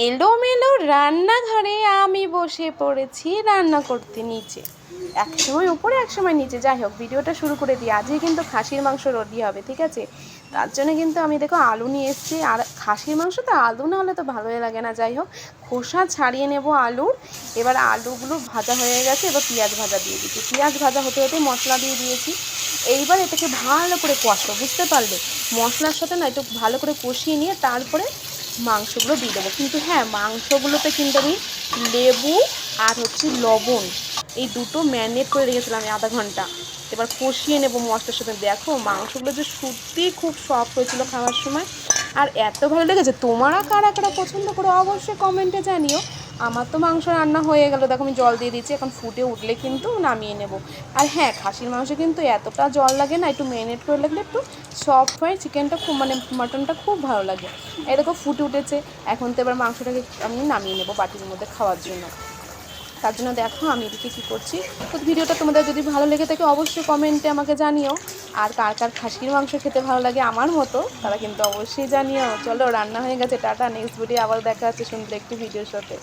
এলোমেলো রান্নাঘরে আমি বসে পড়েছি রান্না করতে নিচে। এক সময় উপরে, এক সময় নিচে। যাই হোক, ভিডিওটা শুরু করে দিই। আজকে কিন্তু খাসির মাংস রেডি হবে, ঠিক আছে? তার জন্য কিন্তু আমি দেখো আলু নিয়ে এসেছি। আর খাসির মাংস তো আলু না হলে তো ভালোই লাগে না। যাই হোক, খোসা ছাড়িয়ে নেব আলুর। এবার আলুগুলো ভাজা হয়ে গেছে। এবার পেঁয়াজ ভাজা দিয়ে দিচ্ছি। পেঁয়াজ ভাজা হতে হতে মশলা দিয়ে দিয়েছি। এইবার এটাকে ভালো করে কষো বুঝতে পারলে? মশলার সাথে না একটু ভালো করে কষিয়ে নিয়ে তারপরে মাংসগুলো দিয়ে দেবো। কিন্তু হ্যাঁ মাংসগুলোতে কিন্তু আমি লেবু আর হচ্ছে লবণ এই দুটো ম্যারিনেট করে রেখেছিলাম আধা ঘণ্টা। এবার কষিয়ে নেব মশলার সাথে। দেখো, মাংসগুলো যে সত্যিই খুব সফট হয়েছিলো খাওয়ার সময়। আর এত ভালো লেগেছে। তোমারা কারা কারা পছন্দ করো অবশ্যই কমেন্টে জানিও। আমার তো মাংস রান্না হয়ে গেল। দেখো আমি জল দিয়ে দিচ্ছি, এখন ফুটে উঠলে কিন্তু নামিয়ে নেব। আর হ্যাঁ খাসির মাংস কিন্তু এতটা জল লাগে না, একটু ম্যারিনেট করে লাগলে একটু সফট হয় চিকেনটা খুব মানে মাটনটা খুব ভালো লাগে। এরকম ফুটে উঠেছে, এখন তো এবার মাংসটাকে আমি নামিয়ে নেব বাটির মধ্যে খাওয়ার জন্য। তার জন্য দেখো আমি এদিকে কী করছি। তো ভিডিওটা তোমাদের যদি ভালো লেগে থাকে অবশ্যই কমেন্টে আমাকে জানিও। আর কার কার খাসির মাংস খেতে ভালো লাগে আমার মতো, তারা কিন্তু অবশ্যই জানিও। চলো, রান্না হয়ে গেছে, টাটা নেক্সট ভিডিও আবার দেখা হচ্ছে সুন্দর একটি ভিডিওর সাথে।